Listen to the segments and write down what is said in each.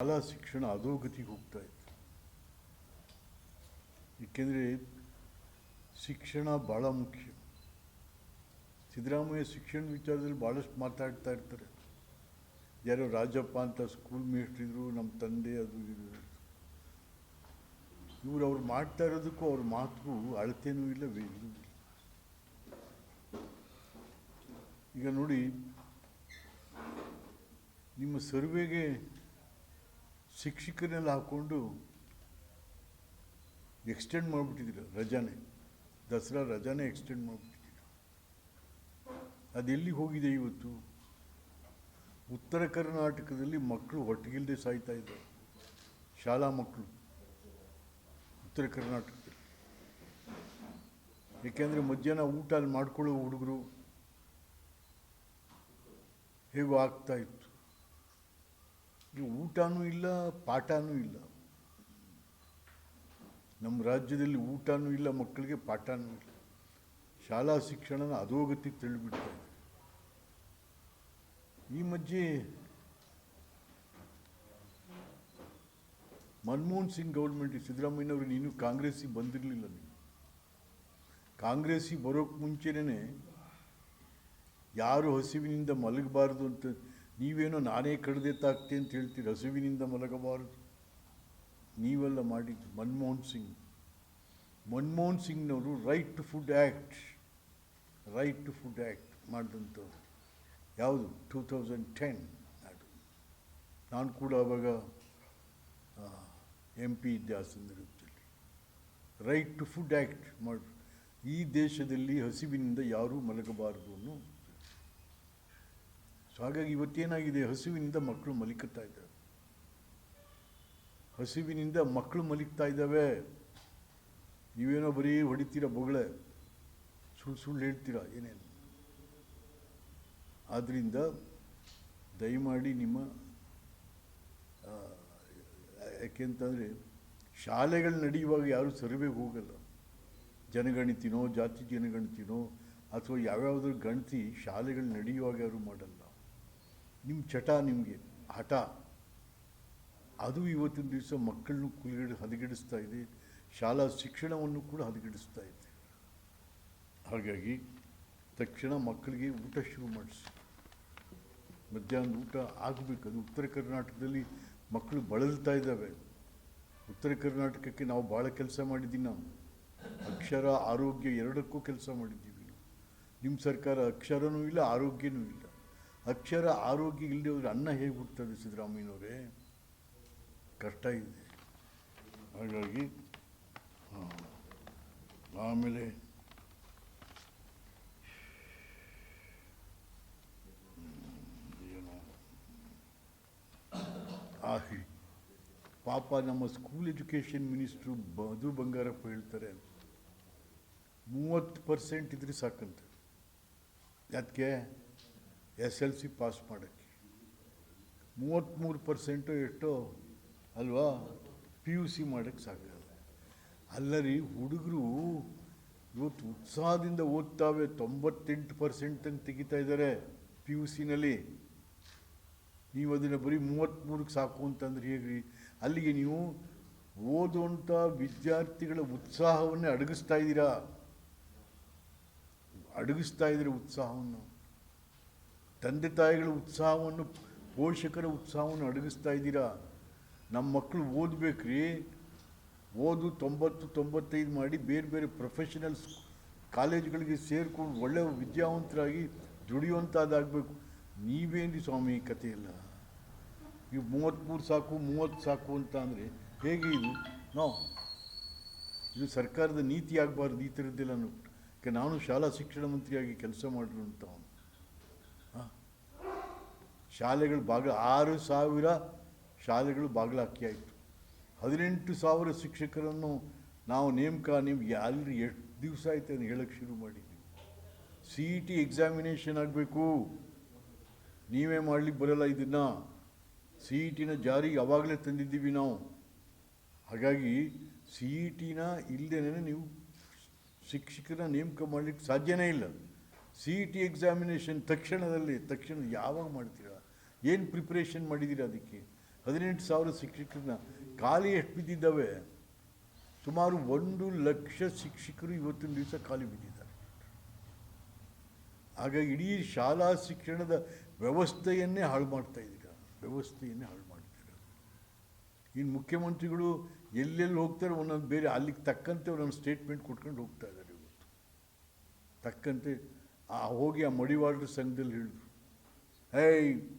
ಶಾಲಾ ಶಿಕ್ಷಣ ಅಧೋಗತಿಗೆ ಹೋಗ್ತಾ ಇತ್ತು. ಏಕೆಂದರೆ ಶಿಕ್ಷಣ ಭಾಳ ಮುಖ್ಯ. ಸಿದ್ದರಾಮಯ್ಯ ಶಿಕ್ಷಣ ವಿಚಾರದಲ್ಲಿ ಭಾಳಷ್ಟು ಮಾತಾಡ್ತಾ ಇರ್ತಾರೆ. ಯಾರೋ ರಾಜಪ್ಪ ಅಂತ ಸ್ಕೂಲ್ ಮೇಸ್ಟ್ರಿದ್ರು ನಮ್ಮ ತಂದೆ ಅದು ಇದು ಇವರು ಅವ್ರು ಮಾಡ್ತಾ ಇರೋದಕ್ಕೂ ಅವ್ರ ಮಾತಿಗೂ ಅಳತೆನೂ ಇಲ್ಲ ವೇದನೂ ಇಲ್ಲ. ಈಗ ನೋಡಿ, ನಿಮ್ಮ ಸರ್ವೆಗೆ ಶಿಕ್ಷಕರನ್ನೆಲ್ಲ ಹಾಕ್ಕೊಂಡು ಎಕ್ಸ್ಟೆಂಡ್ ಮಾಡಿಬಿಟ್ಟಿದ್ರು ರಜಾನೆ. ದಸರಾ ರಜಾನೆ ಎಕ್ಸ್ಟೆಂಡ್ ಮಾಡಿಬಿಟ್ಟಿದ್ರು. ಅದು ಎಲ್ಲಿಗೆ ಹೋಗಿದೆ ಇವತ್ತು? ಉತ್ತರ ಕರ್ನಾಟಕದಲ್ಲಿ ಮಕ್ಕಳು ಹೊಟ್ಟೆಗಿಲ್ಲದೆ ಸಾಯ್ತಾ ಇದ್ದಾರೆ. ಶಾಲಾ ಮಕ್ಕಳು. ಉತ್ತರ ಕರ್ನಾಟಕದಲ್ಲಿ. ಏಕೆಂದರೆ ಮಧ್ಯಾಹ್ನ ಊಟ ಅಲ್ಲಿ ಮಾಡ್ಕೊಳ್ಳೋ ಹುಡುಗರು ಹೇಗೂ ಆಗ್ತಾ ಊಟನೂ ಇಲ್ಲ, ಪಾಠನೂ ಇಲ್ಲ. ನಮ್ಮ ರಾಜ್ಯದಲ್ಲಿ ಊಟನೂ ಇಲ್ಲ, ಮಕ್ಕಳಿಗೆ ಪಾಠನೂ ಇಲ್ಲ. ಶಾಲಾ ಶಿಕ್ಷಣನ ಅಧೋಗತಿ ತಳ್ಳಿಬಿಡ್ತಾ ಈ ಮಧ್ಯೆ ಮನಮೋಹನ್ ಸಿಂಗ್ ಗೌರ್ಮೆಂಟ್, ಸಿದ್ದರಾಮಯ್ಯನವರು ನೀನು ಕಾಂಗ್ರೆಸ್ಸಿಗೆ ಬಂದಿರಲಿಲ್ಲ ನೀವು ಕಾಂಗ್ರೆಸ್ಸಿಗೆ ಬರೋಕ್ಕೆ ಮುಂಚೆನೇ ಯಾರು ಹಸಿವಿನಿಂದ ಮಲಗಬಾರ್ದು ಅಂತ ನೀವೇನೋ ನಾನೇ ಕಡ್ದೆತ್ತಾಗ್ತೆ ಅಂತ ಹೇಳ್ತೀರಿ ಹಸುವಿನಿಂದ ಮಲಗಬಾರದು. ನೀವೆಲ್ಲ ಮಾಡಿದ್ದು Manmohan Singh. Manmohan ಸಿಂಗ್ನವರು right to food act right to food act ಮಾಡಿದಂಥವ್ರು. ಯಾವುದು? ಟೂ ತೌಸಂಡ್ ಟೆನ್ ಅದು. ನಾನು ಕೂಡ ಅವಾಗ ಎಂ ಪಿ ಇದ್ದೆ ಆ ಸಂದರ್ಭದಲ್ಲಿ ರೈಟ್ ಟು ಫುಡ್ ಆ್ಯಕ್ಟ್ ಮಾಡಿ, ಈ ದೇಶದಲ್ಲಿ ಹಸಿವಿನಿಂದ ಯಾರೂ ಮಲಗಬಾರದು ಅನ್ನೋ ಸೊ ಹಾಗಾಗಿ ಇವತ್ತೇನಾಗಿದೆ ಹಸಿವಿನಿಂದ ಮಕ್ಕಳು ಮಲಿಕುತ್ತಾ ಇದ್ದಾವೆ ಹಸಿವಿನಿಂದ ಮಕ್ಕಳು ಮಲಿಕ್ತಾ ಇದ್ದಾವೆ. ನೀವೇನೋ ಬರೀ ಹೊಡಿತೀರ ಬೊಗಳೆ? ಸುಳ್ಳು ಸುಳ್ಳು ಹೇಳ್ತೀರಾ? ಏನೇನು? ಆದ್ದರಿಂದ ದಯಮಾಡಿ ನಿಮ್ಮ ಯಾಕೆಂತಂದರೆ ಶಾಲೆಗಳು ನಡೆಯುವಾಗ ಯಾರೂ ಸರ್ವೆಗೆ ಹೋಗಲ್ಲ. ಜನಗಣತಿನೋ, ಜಾತಿ ಜನಗಣತಿನೋ, ಅಥವಾ ಯಾವ್ಯಾವುದ್ರ ಗಣತಿ ಶಾಲೆಗಳು ನಡೆಯುವಾಗ ಯಾರೂ ಮಾಡಲ್ಲ. ನಿಮ್ಮ ಚಟ, ನಿಮಗೆ ಹಠ. ಅದು ಇವತ್ತಿನ ದಿವಸ ಮಕ್ಕಳನ್ನು ಕುಲಿಗಡೆ, ಹದಗೆಡಿಸ್ತಾ ಇದೆ. ಶಾಲಾ ಶಿಕ್ಷಣವನ್ನು ಕೂಡ ಹದಗೆಡಿಸ್ತಾ ಇದೆ. ಹಾಗಾಗಿ ತಕ್ಷಣ ಮಕ್ಕಳಿಗೆ ಊಟ ಶುರು ಮಾಡಿಸಿ. ಮಧ್ಯಾಹ್ನದ ಊಟ ಆಗಬೇಕು. ಅದು ಉತ್ತರ ಕರ್ನಾಟಕದಲ್ಲಿ ಮಕ್ಕಳು ಬಳಲ್ತಾ ಇದ್ದಾವೆ. ಉತ್ತರ ಕರ್ನಾಟಕಕ್ಕೆ ನಾವು ಭಾಳ ಕೆಲಸ ಮಾಡಿದ್ದೀವಿ ನಾವು. ಅಕ್ಷರ, ಆರೋಗ್ಯ ಎರಡಕ್ಕೂ ಕೆಲಸ ಮಾಡಿದ್ದೀವಿ. ನಿಮ್ಮ ಸರ್ಕಾರ ಅಕ್ಷರನೂ ಇಲ್ಲ, ಆರೋಗ್ಯನೂ ಇಲ್ಲ. ಅಕ್ಷರ ಆರೋಗ್ಯ ಇಲ್ಲದೆ ಅನ್ನ ಹೇಗೆ ಹುಡ್ತದೆ ಸಿದ್ದರಾಮಯ್ಯನವರೇ? ಕಷ್ಟ ಇದೆ. ಹಾಗಾಗಿ ಆಮೇಲೆ, ಏನು? ಆ ಪಾಪ ನಮ್ಮ school education minister Madhu Bangarappa ಹೇಳ್ತಾರೆ, ಮೂವತ್ತು ಪರ್ಸೆಂಟ್ ಇದ್ರೆ ಸಾಕಂತ. ಅದಕ್ಕೆ ಎಸ್ ಎಲ್ ಸಿ ಪಾಸ್ ಮಾಡೋಕ್ಕೆ. ಮೂವತ್ತ್ಮೂರು ಪರ್ಸೆಂಟು ಎಷ್ಟು ಅಲ್ವಾ ಪಿ ಯು ಸಿ ಮಾಡೋಕ್ಕೆ ಸಾಕಲ್ಲ ಅಲ್ಲರಿ ಹುಡುಗರು ಇವತ್ತು ಉತ್ಸಾಹದಿಂದ ಓದ್ತಾವೆ, ತೊಂಬತ್ತೆಂಟು ಪರ್ಸೆಂಟ್ ಅಂತ ತೆಗಿತಾ ಇದ್ದಾರೆ ಪಿ ಯು ಸಿನಲ್ಲಿ. ನೀವು ಅದನ್ನು ಬರೀ ಮೂವತ್ತ್ಮೂರಕ್ಕೆ ಸಾಕು ಅಂತಂದ್ರೆ ಹೇಗ್ರಿ? ಅಲ್ಲಿಗೆ ನೀವು ಓದುವಂಥ ವಿದ್ಯಾರ್ಥಿಗಳ ಉತ್ಸಾಹವನ್ನೇ ಅಡಗಿಸ್ತಾ ಇದ್ದೀರಾ? ಅಡಗಿಸ್ತಾ ಇದ್ದೀರ ಉತ್ಸಾಹವನ್ನು? ತಂದೆ ತಾಯಿಗಳ ಉತ್ಸಾಹವನ್ನು, ಪೋಷಕರ ಉತ್ಸಾಹವನ್ನು ಅಡಗಿಸ್ತಾ ಇದ್ದೀರಾ? ನಮ್ಮ ಮಕ್ಕಳು ಓದಬೇಕ್ರಿ. ಓದು ತೊಂಬತ್ತು, ತೊಂಬತ್ತೈದು ಮಾಡಿ ಬೇರೆ ಬೇರೆ ಪ್ರೊಫೆಷನಲ್ಸ್ ಕಾಲೇಜ್ಗಳಿಗೆ ಸೇರಿಕೊಂಡು ಒಳ್ಳೆಯ ವಿದ್ಯಾವಂತರಾಗಿ ದುಡಿಯುವಂಥದ್ದಾಗಬೇಕು ನೀವೇನು ಸ್ವಾಮಿ ಕಥೆ ಇಲ್ಲ ನೀವು ಮೂವತ್ತ್ಮೂರು ಸಾಕು, ಮೂವತ್ತು ಸಾಕು ಅಂತ ಅಂದರೆ ಹೇಗೆ ಇದು? ನಾವು ಇದು ಸರ್ಕಾರದ ನೀತಿ ಆಗಬಾರ್ದು ಈ ಥರದ್ದೆಲ್ಲ ನಾನು ಶಾಲಾ ಶಿಕ್ಷಣ ಮಂತ್ರಿಯಾಗಿ ಕೆಲಸ ಮಾಡಿರುವಂಥವನು ಶಾಲೆಗಳು ಬಾಗಿಲು ಆರು ಸಾವಿರ ಶಾಲೆಗಳು ಬಾಗಿಲಾಕಿ ಆಯಿತು ಹದಿನೆಂಟು ಸಾವಿರ ಶಿಕ್ಷಕರನ್ನು ನಾವು ನೇಮಕ, ನಿಮ್ಗೆ ಅಲ್ಲಿ ಎಷ್ಟು ದಿವಸ ಆಯಿತು ಅಂತ ಹೇಳಕ್ಕೆ ಶುರು ಮಾಡಿದ್ವಿ ಸಿ ಇ ಟಿ ಎಕ್ಸಾಮಿನೇಷನ್ ಆಗಬೇಕು. ನೀವೇ ಮಾಡಲಿಕ್ಕೆ ಬರಲ್ಲ ಇದನ್ನು. ಸಿ ಇ ಟಿನ ಜಾರಿಗೆ ಅವಾಗಲೇ ತಂದಿದ್ದೀವಿ ನಾವು. ಹಾಗಾಗಿ ಸಿ ಇ ಟಿನ ಇಲ್ಲದೇ ನೀವು ಶಿಕ್ಷಕರ ನೇಮಕ ಮಾಡಲಿಕ್ಕೆ ಸಾಧ್ಯನೇ ಇಲ್ಲ. ಸಿ ಇ ಟಿ ಎಕ್ಸಾಮಿನೇಷನ್ ತಕ್ಷಣದಲ್ಲಿ, ತಕ್ಷಣ ಯಾವಾಗ ಮಾಡ್ತೀರಾ? ಏನು ಪ್ರಿಪ್ರೇಷನ್ ಮಾಡಿದ್ದೀರಿ ಅದಕ್ಕೆ? ಹದಿನೆಂಟು ಸಾವಿರ ಶಿಕ್ಷಕರನ್ನ ಖಾಲಿ ಎಷ್ಟು ಬಿದ್ದಿದ್ದಾವೆ? ಸುಮಾರು ಒಂದು ಲಕ್ಷ ಶಿಕ್ಷಕರು ಇವತ್ತಿನ ದಿವಸ ಖಾಲಿ ಬಿದ್ದಿದ್ದಾರೆ. ಆಗ ಇಡೀ ಶಾಲಾ ಶಿಕ್ಷಣದ ವ್ಯವಸ್ಥೆಯನ್ನೇ ಹಾಳು ಮಾಡ್ತಾ ಇದ್ದೀರ. ವ್ಯವಸ್ಥೆಯನ್ನೇ ಹಾಳು ಮಾಡ್ತೀರ ಇನ್ನು ಮುಖ್ಯಮಂತ್ರಿಗಳು ಎಲ್ಲೆಲ್ಲಿ ಹೋಗ್ತಾರೆ ಒಂದೊಂದು ಬೇರೆ ಅಲ್ಲಿಗೆ ತಕ್ಕಂತೆ ಒಂದೊಂದು ಸ್ಟೇಟ್ಮೆಂಟ್ ಕೊಟ್ಕೊಂಡು ಹೋಗ್ತಾ ಇದ್ದಾರೆ ಇವತ್ತು. ತಕ್ಕಂತೆ ಆ ಹೋಗಿ ಆ ಮಡಿವಾಳರ ಸಂಘದಲ್ಲಿ ಹೇಳಿದ್ರು. ಏಯ್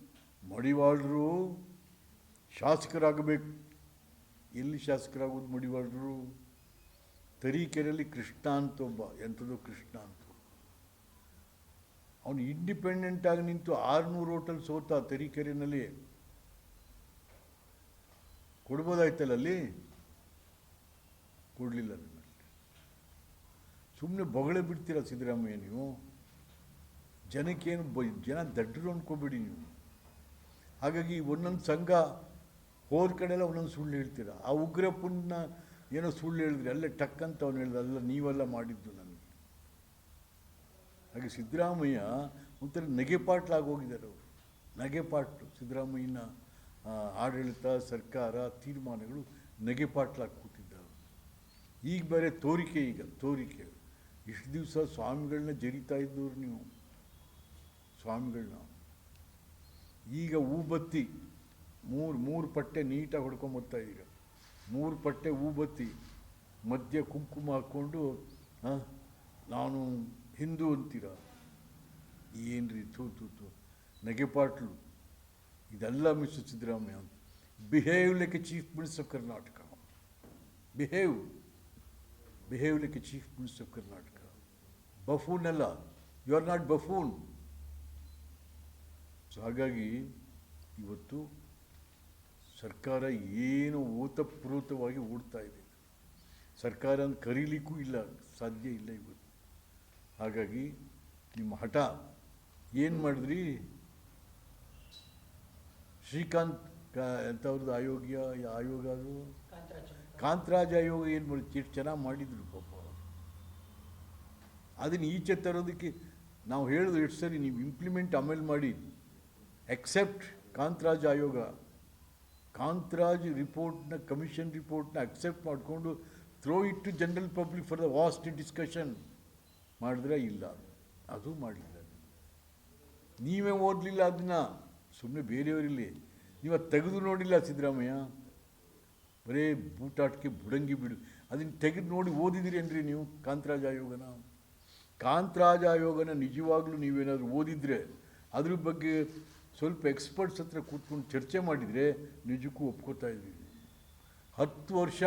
ಮಡಿವಾಳರು ಶಾಸಕರಾಗಬೇಕು. ಎಲ್ಲಿ ಶಾಸಕರಾಗೋದು ಮಡಿವಾಳರು? ತರೀಕೆರೆಯಲ್ಲಿ ಕೃಷ್ಣ ಅಂತ ಒಬ್ಬ, ಎಂಥದ್ದು ಕೃಷ್ಣ ಅಂತ. ಅವನು ಇಂಡಿಪೆಂಡೆಂಟ್ ಆಗಿ ನಿಂತು ಆರುನೂರು ಹೋಟೆಲ್ ಸೋತ ತರೀಕೆರೆಯಲ್ಲಿ ಕೊಡ್ಬೋದಾಯ್ತಲ್ಲ ಅಲ್ಲಿ? ಕೊಡಲಿಲ್ಲ ನಿಮ್ಮಲ್ಲಿ. ಸುಮ್ಮನೆ ಬೊಗಳೆ ಬಿಡ್ತೀರಾ ಸಿದ್ದರಾಮಯ್ಯ ನೀವು? ಜನಕ್ಕೇನು ಬ, ಜನ ದಡ್ಡರು ಅಂದ್ಕೋಬೇಡಿ ನೀವು. ಹಾಗಾಗಿ ಒಂದೊಂದು ಸಂಘ ಹೋದ ಕಡೆಲ್ಲ ಒಂದೊಂದು ಸುಳ್ಳು ಹೇಳ್ತೀರ? ಆ ಉಗ್ರಪ್ಪನ ಏನೋ ಸುಳ್ಳು ಹೇಳಿದ್ರೆ ಅಲ್ಲೇ ಟಕ್ ಅಂತ ಅವ್ನು ಹೇಳ್ದ ಅಲ್ಲ, ನೀವೆಲ್ಲ ಮಾಡಿದ್ದು ನನಗೆ. ಹಾಗೆ ಸಿದ್ದರಾಮಯ್ಯ ಒಂಥರ ನಗೆಪಾಟ್ಲಾಗಿ ಹೋಗಿದ್ದಾರೆ ಅವರು. ನಗೆಪಾಟ್ಲು, ಸಿದ್ದರಾಮಯ್ಯನ ಆಡಳಿತ, ಸರ್ಕಾರ, ತೀರ್ಮಾನಗಳು ನಗೆಪಾಟ್ಲಾಗಿ ಕೂತಿದ್ದಾವೆ ಈಗ ಬೇರೆ ತೋರಿಕೆ ಈಗ, ತೋರಿಕೆ. ಇಷ್ಟು ದಿವಸ ಸ್ವಾಮಿಗಳನ್ನ ಜರಿತಾ ಇದ್ದವ್ರು ನೀವು. ಸ್ವಾಮಿಗಳನ್ನ ಈಗ ಊಬತ್ತಿ, ಮೂರು ಮೂರು ಪಟ್ಟೆ ನೀಟಾಗಿ ಹೊಡ್ಕೊಂಬತ್ತಾ ಈಗ. ಮೂರು ಪಟ್ಟೆ ಊಬತ್ತಿ, ಮಧ್ಯ ಕುಂಕುಮ ಹಾಕ್ಕೊಂಡು ನಾನು ಹಿಂದೂ ಅಂತೀರ? ಏನ್ರಿ, ಥೂ ಥೂ ಥೂ, ನಗೆಪಾಟ್ಲು, ಇದೆಲ್ಲ mister Siddaramaiah behave like a chief minister of Karnataka. Behave behave like a chief minister of Karnataka. Buffoon ಅಲ್ಲ, you are not buffoon. So ಹಾಗಾಗಿ ಇವತ್ತು ಸರ್ಕಾರ ಏನು ಓತಪ್ರೋತವಾಗಿ ಓಡ್ತಾ ಇದೆ. ಸರ್ಕಾರ ಕರೀಲಿಕ್ಕೂ ಇಲ್ಲ, ಸಾಧ್ಯ ಇಲ್ಲ ಇವತ್ತು. ಹಾಗಾಗಿ ನಿಮ್ಮ ಹಠ, ಏನು ಮಾಡಿದ್ರಿ? ಶ್ರೀಕಾಂತ್ ಕಾ- ಎಂಥವ್ರದ್ದು ಆಯೋಗ್ಯ, ಆಯೋಗ ಅದು? ಕಾಂತರಾಜ ಆಯೋಗ ಏನು ಮಾಡಿದ್ರು ಎಷ್ಟು ಚೆನ್ನಾಗಿ ಮಾಡಿದ್ರು ಪಾಪ. ಅದನ್ನು ಈಚೆ ತರೋದಕ್ಕೆ ನಾವು ಹೇಳಿದ್ರು, ಎಷ್ಟು ಸರಿ ನೀವು ಇಂಪ್ಲಿಮೆಂಟ್ ಆಮೇಲೆ ಮಾಡಿ. ಎಕ್ಸೆಪ್ಟ್ ಕಾಂತರಾಜ್ ಆಯೋಗ ಕಾಂತರಾಜ್ ರಿಪೋರ್ಟ್ನ ಕಮಿಷನ್ ರಿಪೋರ್ಟ್ನ ಅಕ್ಸೆಪ್ಟ್ ಮಾಡಿಕೊಂಡು throw it to general public for the vast discussion ಮಾಡಿದ್ರೆ ಇಲ್ಲ ಅದು ಮಾಡಲಿಲ್ಲ ನೀವೇ ಓದಲಿಲ್ಲ ಅದನ್ನ ಸುಮ್ಮನೆ ಬೇರೆಯವರಿಲ್ಲಿ ನೀವು ಅದು ತೆಗೆದು ನೋಡಿಲ್ಲ ಸಿದ್ದರಾಮಯ್ಯ ಬರೇ ಬೂಟಾಟಕ್ಕೆ ಬುಡಂಗಿ ಬಿಡು ಅದನ್ನು ತೆಗೆದು ನೋಡಿ ಓದಿದಿರೇನ್ರಿ ನೀವು ಕಾಂತರಾಜ ಆಯೋಗನ ಕಾಂತರಾಜ ಆಯೋಗನ ನಿಜವಾಗ್ಲೂ ನೀವೇನಾದರೂ ಓದಿದ್ರೆ ಅದ್ರ ಬಗ್ಗೆ ಸ್ವಲ್ಪ ಎಕ್ಸ್ಪರ್ಟ್ಸ್ ಹತ್ರ ಕೂತ್ಕೊಂಡು ಚರ್ಚೆ ಮಾಡಿದರೆ ನಿಜಕ್ಕೂ ಒಪ್ಕೋತಾ ಇದ್ದೀವಿ. ಹತ್ತು ವರ್ಷ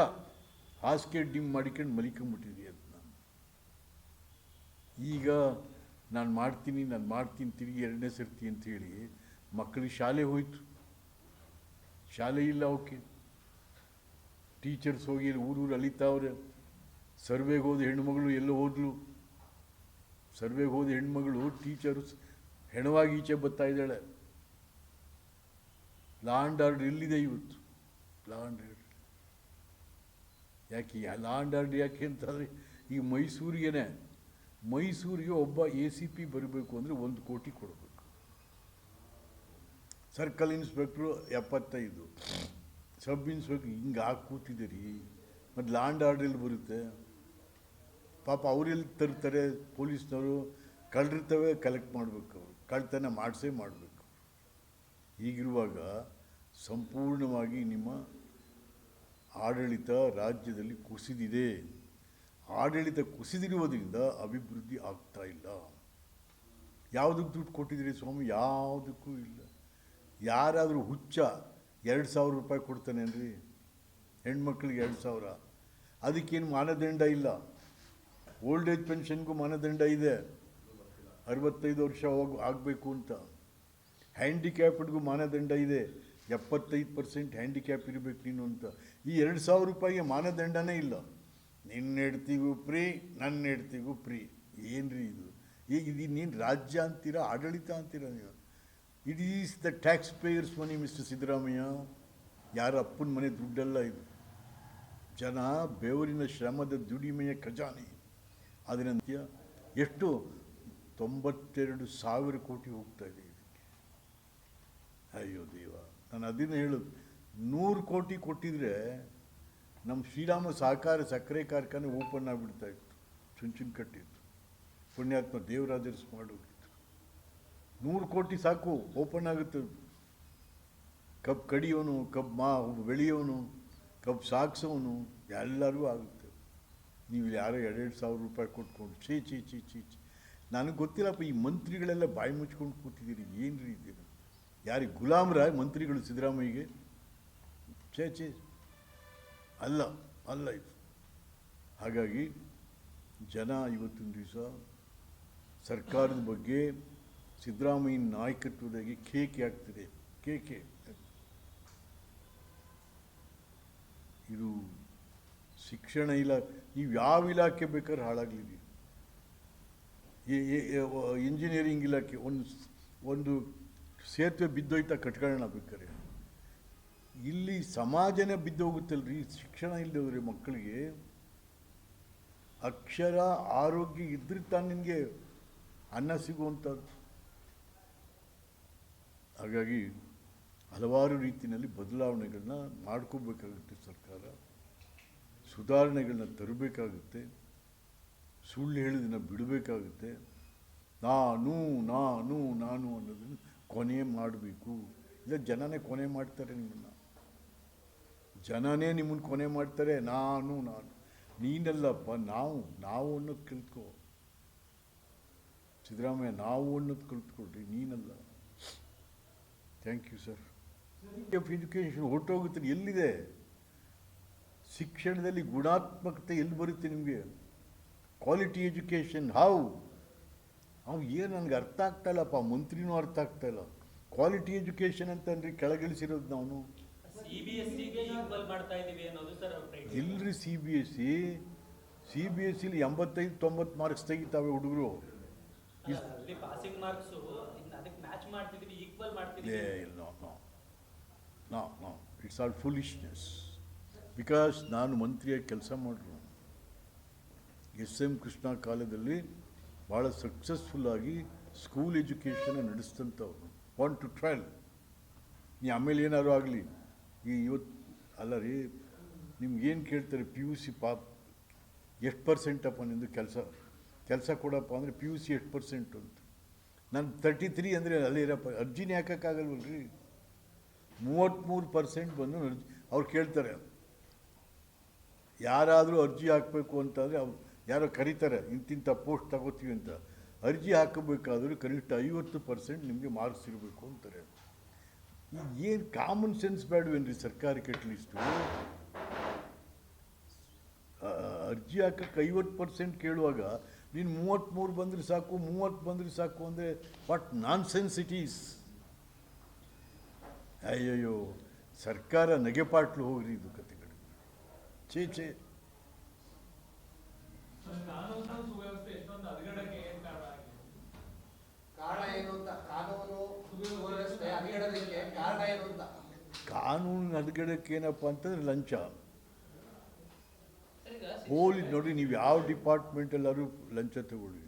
ಹಾಸಿಗೆ ಡಿಮ್ ಮಾಡಿಕೊಂಡು ಅಂತ ನಾನು. ಈಗ ನಾನು ಮಾಡ್ತೀನಿ ನಾನು ಮಾಡ್ತೀನಿ, ತಿರುಗಿ ಎರಡನೇ ಸರ್ತಿ ಅಂಥೇಳಿ ಮಕ್ಕಳಿಗೆ ಶಾಲೆ ಹೋಯಿತು. ಶಾಲೆ ಇಲ್ಲ ಅವಕ್ಕೆ ಟೀಚರ್ಸ್ ಹೋಗಿ ಊರೂರು ಅಲಿತಾವ್ರೆ. ಸರ್ವೆಗೆ ಹೋದ ಹೆಣ್ಮಗಳು ಎಲ್ಲ ಹೋದ್ಲು. ಸರ್ವೆಗೆ ಹೋದ ಹೆಣ್ಮಗಳು, ಟೀಚರ್ಸ್ ಹೆಣವಾಗಿ ಈಚೆ ಬರ್ತಾ ಇದ್ದಾಳೆ. ಲಾ ಆ್ಯಂಡ್ ಆರ್ಡರ್ ಎಲ್ಲಿದೆ ಇವತ್ತು. ಲಾಂಡ್ ಆರ್ಡರ್ ಯಾಕೆ ಲಾಂಡ್ ಆರ್ಡರ್ ಯಾಕೆ ಅಂತಂದರೆ ಈ ಮೈಸೂರಿಗೇನೆ, ಮೈಸೂರಿಗೆ ಒಬ್ಬ ಎ ಸಿ ಪಿ ಬರಬೇಕು ಅಂದರೆ ಒಂದು ಕೋಟಿ ಕೊಡಬೇಕು. ಸರ್ಕಲ್ ಇನ್ಸ್ಪೆಕ್ಟ್ರು ಎಪ್ಪತ್ತೈದು. ಸಬ್ ಇನ್ಸ್ಪೆಕ್ಟ್ರ್ ಹಿಂಗೆ ಹಾಕಿ ಕೂತಿದ್ದೀರಿ. ಮತ್ತು ಲ್ಯಾಂಡ್ ಆರ್ಡ್ರಲ್ಲಿ ಬರುತ್ತೆ? ಪಾಪ ಅವರೆಲ್ಲಿ ತರ್ತಾರೆ? ಪೊಲೀಸ್ನವರು ಕಳ್ರಿರ್ತವೆ ಕಲೆಕ್ಟ್ ಮಾಡಬೇಕು ಅವರು. ಕಳ್ತನ ಮಾಡಿಸೇ ಮಾಡಬೇಕು ಹೀಗಿರುವಾಗ ಸಂಪೂರ್ಣವಾಗಿ ನಿಮ್ಮ ಆಡಳಿತ ರಾಜ್ಯದಲ್ಲಿ ಕುಸಿದಿದೆ. ಆಡಳಿತ ಕುಸಿದಿರುವುದರಿಂದ ಅಭಿವೃದ್ಧಿ ಆಗ್ತಾ ಇಲ್ಲ. ಯಾವುದಕ್ಕೆ ದುಡ್ಡು ಕೊಟ್ಟಿದ್ದೀರಿ ಸ್ವಾಮಿ? ಯಾವುದಕ್ಕೂ ಇಲ್ಲ. ಯಾರಾದರೂ ಹುಚ್ಚ ಎರಡು ಸಾವಿರ ರೂಪಾಯಿ ಕೊಡ್ತಾನೇನ್ರಿ? ಹೆಣ್ಮಕ್ಳಿಗೆ ಎರಡು ಸಾವಿರ. ಅದಕ್ಕೇನು ಮಾನದಂಡ ಇಲ್ಲ. ಓಲ್ಡ್ ಏಜ್ ಪೆನ್ಷನ್ಗೂ ಮಾನದಂಡ ಇದೆ. ಅರವತ್ತೈದು ವರ್ಷ ಹೋಗಿ, ಆಗಬೇಕು ಅಂತ. ಹ್ಯಾಂಡಿಕ್ಯಾಪ್ಡ್ಗೂ ಮಾನದಂಡ ಇದೆ. ಎಪ್ಪತ್ತೈದು ಪರ್ಸೆಂಟ್ ಹ್ಯಾಂಡಿಕ್ಯಾಪ್ ಇರಬೇಕು ನೀನು ಅಂತ. ಈ ಎರಡು ಸಾವಿರ ರೂಪಾಯಿಗೆ ಮಾನದಂಡನೇ ಇಲ್ಲ. ನಿನ್ನ ಹೆಡ್ತಿಗೂ ಫ್ರೀ ನನ್ನ ಹೆಡ್ತಿಗೂ ಫ್ರೀ ಏನ್ರಿ ಇದು? ಈಗ ಇದು ನೀನು ರಾಜ್ಯ ಅಂತೀರಾ, ಆಡಳಿತ ಅಂತೀರ ನೀವು? It is the tax payers money mister Siddaramaiah ಯಾರ ಅಪ್ಪನ ಮನೆ ದುಡ್ಡೆಲ್ಲ ಇದು. ಜನ ಬೆವರಿನ ಶ್ರಮದ ದುಡಿಮೆಯ ಖಜಾನೆ. ಅದರಂತ್ಯ ಎಷ್ಟು? ತೊಂಬತ್ತೆರಡು ಸಾವಿರ ಕೋಟಿ ಹೋಗ್ತಾ ಇದೆ ಇದಕ್ಕೆ. ಅಯ್ಯೋ ದೇವ. ನಾನು ಅದನ್ನು ಹೇಳೋದು. ನೂರು ಕೋಟಿ ಕೊಟ್ಟಿದ್ರೆ ನಮ್ಮ ಶ್ರೀರಾಮ ಸಹಕಾರ ಸಕ್ಕರೆ ಕಾರ್ಖಾನೆ ಓಪನ್ ಆಗಿಬಿಡ್ತಾ ಇತ್ತು. ಚುಂಚನಕಟ್ಟಿತ್ತು ಪುಣ್ಯಾತ್ಮ ದೇವರಾಜರ್ಸ್ ಮಾಡೋಗಿತ್ತು ನೂರು ಕೋಟಿ ಸಾಕು, ಓಪನ್ ಆಗುತ್ತೆ. ಕಬ್ ಕಡಿಯೋನು, ಕಬ್ ಮಾ, ಬೆಳೆಯೋನು ಕಬ್ಬು ಸಾಗಿಸೋನು ಎಲ್ಲರಿಗೂ ಆಗುತ್ತೆ. ನೀವು ಯಾರೋ ಎರಡೆರಡು ಸಾವಿರ ರೂಪಾಯಿ ಕೊಟ್ಕೊಂಡು ಚೀ ಚೀ ಚೀ ಚೀ ಚಿ ನನಗೆ ಗೊತ್ತಿಲ್ಲಪ್ಪ, ಈ ಮಂತ್ರಿಗಳೆಲ್ಲ ಬಾಯಿ ಮುಚ್ಕೊಂಡು ಕೂತಿದ್ದೀರಿ. ಏನು ರೀ ಇದ್ದೀರಿ ಯಾರಿಗೆ ಗುಲಾಮ್ರ ಮಂತ್ರಿಗಳು ಸಿದ್ದರಾಮಯ್ಯಗೆ? ಛೇ ಛೇ. ಅಲ್ಲ ಅಲ್ಲ ಇದು. ಹಾಗಾಗಿ ಜನ ಇವತ್ತಿನ ದಿವಸ ಸರ್ಕಾರದ ಬಗ್ಗೆ ಸಿದ್ದರಾಮಯ್ಯನ ನಾಯಕತ್ವದಾಗಿ ಕೇಕೆ ಆಗ್ತಿದೆ ಕೇಕೆ. ಇದು ಶಿಕ್ಷಣ ಇಲಾಖೆ, ನೀವು ಯಾವ ಇಲಾಖೆ ಬೇಕಾದ್ರೆ ಹಾಳಾಗಲಿ ನೀವು. ಇಂಜಿನಿಯರಿಂಗ್ ಇಲಾಖೆ, ಒಂದು ಒಂದು ಸೇತುವೆ ಬಿದ್ದೋಯ್ತಾ ಕಟ್ಕೊಳ್ಳೋಣ ಬೇಕಾರೆ ಇಲ್ಲಿ ಸಮಾಜನೇ ಬಿದ್ದೋಗುತ್ತಲ್ರಿ, ಶಿಕ್ಷಣ ಇಲ್ಲದೆ ಹೋದ್ರೆ ಮಕ್ಕಳಿಗೆ. ಅಕ್ಷರ, ಆರೋಗ್ಯ ಇದ್ರೆ ತಾನು ನಿನಗೆ ಅನ್ನ ಸಿಗುವಂಥದ್ದು. ಹಾಗಾಗಿ ಹಲವಾರು ರೀತಿಯಲ್ಲಿ ಬದಲಾವಣೆಗಳನ್ನ ಮಾಡ್ಕೋಬೇಕಾಗುತ್ತೆ ಸರ್ಕಾರ. ಸುಧಾರಣೆಗಳನ್ನ ತರಬೇಕಾಗುತ್ತೆ. ಸುಳ್ಳು ಹೇಳೋದನ್ನ ಬಿಡಬೇಕಾಗುತ್ತೆ. ನಾನು ನಾನು ನಾನು ಅನ್ನೋದನ್ನು ಕೊನೆ ಮಾಡಬೇಕು. ಇಲ್ಲ, ಜನನೇ ಕೊನೆ ಮಾಡ್ತಾರೆ ನಿಮ್ಮನ್ನು. ಜನನೇ ನಿಮ್ಮನ್ನು ಕೊನೆ ಮಾಡ್ತಾರೆ, ನಾನು ನಾನು. ನೀನಲ್ಲಪ್ಪ, ನಾವು ನಾವು ಅನ್ನೋದು ಕಲ್ತ್ಕೋ. ಸಿದ್ದರಾಮಯ್ಯ, ನಾವು ಅನ್ನೋದು ಕಲ್ತ್ಕೊಳ್ರಿ, ನೀನಲ್ಲ. Thank you sir of education ಹೊರಟೋಗುತ್ತೆ, ಎಲ್ಲಿದೆ? ಶಿಕ್ಷಣದಲ್ಲಿ ಗುಣಾತ್ಮಕತೆ ಎಲ್ಲಿ ಬರುತ್ತೆ ನಿಮಗೆ? ಕ್ವಾಲಿಟಿ ಎಜುಕೇಷನ್ ಹೌ ಅವು ಏನು ನನಗೆ ಅರ್ಥ ಆಗ್ತಾಯಿಲ್ಲಪ್ಪ ಮಂತ್ರಿನೂ ಅರ್ಥ ಆಗ್ತಾಯಿಲ್ಲ. ಕ್ವಾಲಿಟಿ ಎಜುಕೇಷನ್ ಅಂತಂದ್ರೆ ಕೆಳಗಿಳಿಸಿರೋದು ನಾವು ಇಲ್ಲರಿ C B S C C B S ಸಿಲಿ ಎಂಬತ್ತೈದು ತೊಂಬತ್ತು ಮಾರ್ಕ್ಸ್ ತೆಗಿತಾವೆ ಹುಡುಗರು. ಇಟ್ಸ್ ಆಲ್ ಫುಲಿಶ್ನೆಸ್ ಬಿಕಾಸ್ ನಾನು ಮಂತ್ರಿಯಾಗಿ ಕೆಲಸ ಮಾಡಿರು. ಎಸ್ ಎಂ ಕೃಷ್ಣ ಕಾಲದಲ್ಲಿ ಭಾಳ ಸಕ್ಸಸ್ಫುಲ್ಲಾಗಿ ಸ್ಕೂಲ್ ಎಜುಕೇಷನ್ ನಡೆಸ್ತಂಥವ್ರು. ಒನ್ ಟು ಟ್ವೆಲ್ ನೀ ಆಮೇಲೆ ಏನಾದ್ರು ಆಗಲಿ, ಈ ಇವತ್ತು ಅಲ್ಲ ರೀ ನಿಮ್ಗೇನು ಕೇಳ್ತಾರೆ ಪಿ ಯು ಸಿ ಪಾಪ್, ಎಷ್ಟು ಪರ್ಸೆಂಟಪ್ಪ ನಿಂದು ಕೆಲಸ? ಕೆಲಸ ಕೊಡಪ್ಪ ಅಂದರೆ ಪಿ ಯು ಸಿ ಎಷ್ಟು ಪರ್ಸೆಂಟು ಅಂತ. ನಾನು ತರ್ಟಿ ತ್ರೀ ಅಂದರೆ ಅಲ್ಲೇ ಇರಪ್ಪ, ಅರ್ಜಿನೇ ರೀ. ಮೂವತ್ತ್ಮೂರು ಪರ್ಸೆಂಟ್ ಬಂದು ಅವ್ರು ಕೇಳ್ತಾರೆ. ಯಾರಾದರೂ ಅರ್ಜಿ ಹಾಕಬೇಕು ಅಂತಂದರೆ ಅವ್ರು ಯಾರೋ ಕರೀತಾರೆ, ಇಂತಿಂಥ ಪೋಸ್ಟ್ ತಗೋತೀವಿ ಅಂತ. ಅರ್ಜಿ ಹಾಕಬೇಕಾದ್ರೂ ಕನಿಷ್ಠ ಐವತ್ತು ಪರ್ಸೆಂಟ್ ನಿಮಗೆ ಮಾರ್ಕ್ಸ್ ಇರಬೇಕು ಅಂತಾರೆ. ಏನು ಕಾಮನ್ ಸೆನ್ಸ್ ಬೇಡವೇನ್ರಿ ಸರ್ಕಾರಕ್ಕೆ ಅಟ್ಲೀಸ್ಟು ಅರ್ಜಿ ಹಾಕಕ್ಕೆ ಐವತ್ತು ಪರ್ಸೆಂಟ್ ಕೇಳುವಾಗ, ನೀನು ಮೂವತ್ತ್ಮೂರು ಬಂದರೆ ಸಾಕು, ಮೂವತ್ತು ಬಂದರೆ ಸಾಕು ಅಂದರೆ what nonsense it is ಅಯ್ಯಯ್ಯೋ, ಸರ್ಕಾರ ನಗೆಪಾಟ್ಲು ಹೋಗ್ರಿ ಇದು ಕತೆಗಳು ಛೇ ಛೇ ಕಾನೂನು ಸುವ್ಯವಸ್ಥೆ ಎಷ್ಟೊಂದು ಹದಗೆಡಕ್ಕೆ ಏನ್ ಕಾರಣ ಆಗಿದೆ ಕಾರಣ ಏನು ಅಂತ? ಕಾನೂನು ಸುವ್ಯವಸ್ಥೆ ಹದಗೆಡೋದಕ್ಕೆ ಕಾರಣ ಏನು ಅಂತ? ಕಾನೂನು ನಡ್ಗಡಕ್ಕೆ ಏನಪ್ಪ ಅಂತಂದ್ರೆ ಲಂಚ. ಹೋಲಿ ನೋಡಿ ನೀವು ಯಾವ ಡಿಪಾರ್ಟ್ಮೆಂಟಲ್ಲಾದ್ರೂ ಲಂಚ ತಗೊಳ್ಳಿ.